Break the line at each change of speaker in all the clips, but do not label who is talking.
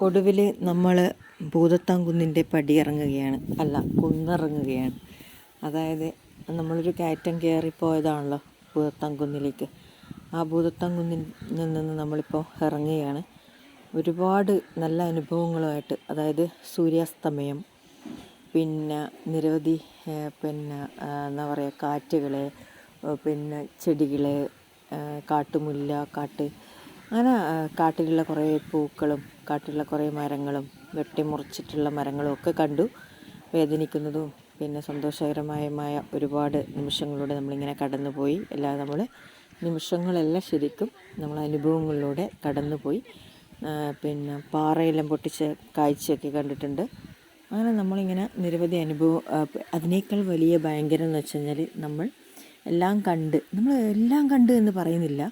ഒടുവിൽ നമ്മൾ ഭൂതത്താംകുന്നിന്റെ പടിയിറങ്ങുകയാണ്. അല്ല കുന്നിറങ്ങുകയാണ്. അതായത് നമ്മളൊരു കയറ്റം കയറിപ്പോയതാണല്ലോ ഭൂതത്താംകുന്നിലേക്ക് ആ ഭൂതത്താംകുന്നിൽ നിന്ന് നമ്മളിപ്പോൾ ഇറങ്ങുകയാണ്. ഒരുപാട് നല്ല അനുഭവങ്ങളുമായിട്ട് അതായത് സൂര്യാസ്തമയം പിന്നെ നിരവധി പിന്നെ എന്താ പറയുക കാറ്റുകൾ പിന്നെ ചെടികൾ കാട്ടുമുല്ല കാട്ട് അങ്ങനെ കാട്ടിലുള്ള കുറേ പൂക്കളും കാട്ടിലുള്ള കുറേ മരങ്ങളും വെട്ടിമുറിച്ചിട്ടുള്ള മരങ്ങളും ഒക്കെ കണ്ടു. വേദനിക്കുന്നതും പിന്നെ സന്തോഷകരമായ ഒരുപാട് നിമിഷങ്ങളിലൂടെ നമ്മളിങ്ങനെ കടന്നുപോയി. എല്ലാ നമ്മൾ നിമിഷങ്ങളെല്ലാം ശരിക്കും നമ്മൾ അനുഭവങ്ങളിലൂടെ കടന്നുപോയി. പിന്നെ പാറയെല്ലാം പൊട്ടിച്ച കാഴ്ചയൊക്കെ കണ്ടിട്ടുണ്ട്. അങ്ങനെ നമ്മളിങ്ങനെ നിരവധി അനുഭവം അതിനേക്കാൾ വലിയ ഭയങ്കരം എന്ന് വെച്ച് കഴിഞ്ഞാൽ നമ്മൾ എല്ലാം കണ്ട് നമ്മൾ എല്ലാം കണ്ട് എന്ന് പറയുന്നില്ല.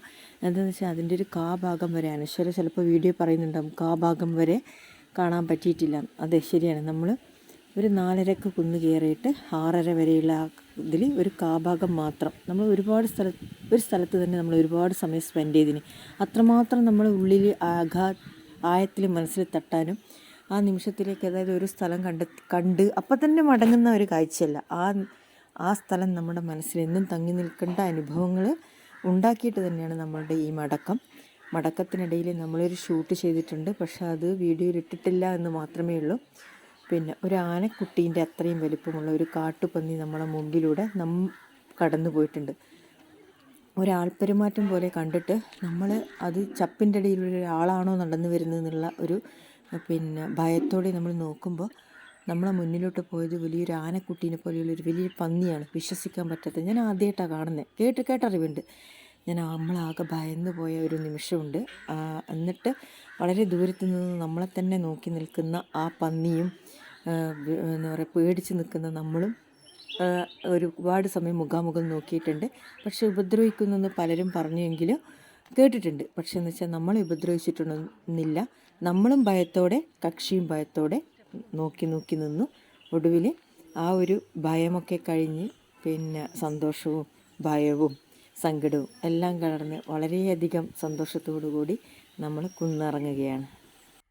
എന്താണെന്ന് വെച്ചാൽ അതിന്റെ ഒരു കാ ഭാഗം വരെ അനശ്വര ചിലപ്പോൾ വീഡിയോ പറയുന്നുണ്ടാവും. കാ ഭാഗം വരെ കാണാൻ പറ്റിയിട്ടില്ല. അതെ ശരിയാണ്. നമ്മൾ ഒരു നാലരക്ക് കുന്ന് കയറിയിട്ട് ആറര വരെയുള്ള ഇതിൽ ഒരു കാഭാഗം മാത്രം. നമ്മൾ ഒരുപാട് സ്ഥല ഒരു സ്ഥലത്ത് തന്നെ നമ്മൾ ഒരുപാട് സമയം സ്പെൻഡ് ചെയ്തിന്. അത്രമാത്രം നമ്മൾ ഉള്ളിൽ ആഘാ ആയത്തിൽ മനസ്സിൽ തട്ടാനും ആ നിമിഷത്തിലേക്ക് അതായത് ഒരു സ്ഥലം കണ്ട് കണ്ട് അപ്പം തന്നെ മടങ്ങുന്ന ഒരു കാഴ്ചയല്ല. ആ ആ സ്ഥലം നമ്മുടെ മനസ്സിൽ എന്നും തങ്ങി നിൽക്കേണ്ട അനുഭവങ്ങൾ ഉണ്ടാക്കിയിട്ട് തന്നെയാണ് നമ്മളുടെ ഈ മടക്കം. മടക്കത്തിനിടയിൽ നമ്മളൊരു ഷൂട്ട് ചെയ്തിട്ടുണ്ട്. പക്ഷേ അത് വീഡിയോയിൽ ഇട്ടിട്ടില്ല എന്ന് മാത്രമേ ഉള്ളൂ. പിന്നെ ഒരു ആനക്കുട്ടീന്റെ അത്രയും വലിപ്പമുള്ള ഒരു കാട്ടുപന്നി നമ്മുടെ മുമ്പിലൂടെ നം കടന്നു പോയിട്ടുണ്ട്. ഒരാൾപ്പെരുമാറ്റം പോലെ കണ്ടിട്ട് നമ്മൾ അത് ചപ്പിന്റെ ഇടയിലുള്ള ഒരാളാണോ നടന്നു വരുന്നതെന്നുള്ള ഒരു പിന്നെ ഭയത്തോടെ നമ്മൾ നോക്കുമ്പോൾ നമ്മളെ മുന്നിലോട്ട് പോയത് വലിയൊരു ആനക്കുട്ടീനെ പോലെയുള്ള ഒരു വലിയൊരു പന്നിയാണ്. വിശ്വസിക്കാൻ പറ്റാത്ത ഞാൻ ആദ്യമായിട്ടാണ് കാണുന്നത് കേട്ട് കേട്ടറിവുണ്ട്. ഞാൻ നമ്മളാകെ ഭയന്നു പോയ ഒരു നിമിഷമുണ്ട്. എന്നിട്ട് വളരെ ദൂരത്ത് നിന്ന് നമ്മളെ തന്നെ നോക്കി നിൽക്കുന്ന ആ പന്നിയും എന്താ പറയുക പേടിച്ച് നിൽക്കുന്ന നമ്മളും ഒരുപാട് സമയം മുഖാമുഖം നോക്കിയിട്ടുണ്ട്. പക്ഷേ ഉപദ്രവിക്കുന്നെന്ന് പലരും പറഞ്ഞെങ്കിലും കേട്ടിട്ടുണ്ട്. പക്ഷേ എന്ന് വെച്ചാൽ നമ്മളെ ഉപദ്രവിച്ചിട്ടൊന്നുമില്ല നമ്മളും ഭയത്തോടെ കക്ഷിയും ഭയത്തോടെ നോക്കി നോക്കി നിന്നു. ഒടുവിൽ ആ ഒരു ഭയമൊക്കെ കഴിഞ്ഞ് പിന്നെ സന്തോഷവും ഭയവും സങ്കടവും എല്ലാം കലർന്ന് വളരെയധികം സന്തോഷത്തോടു കൂടി നമ്മൾ കുന്നിറങ്ങുകയാണ്.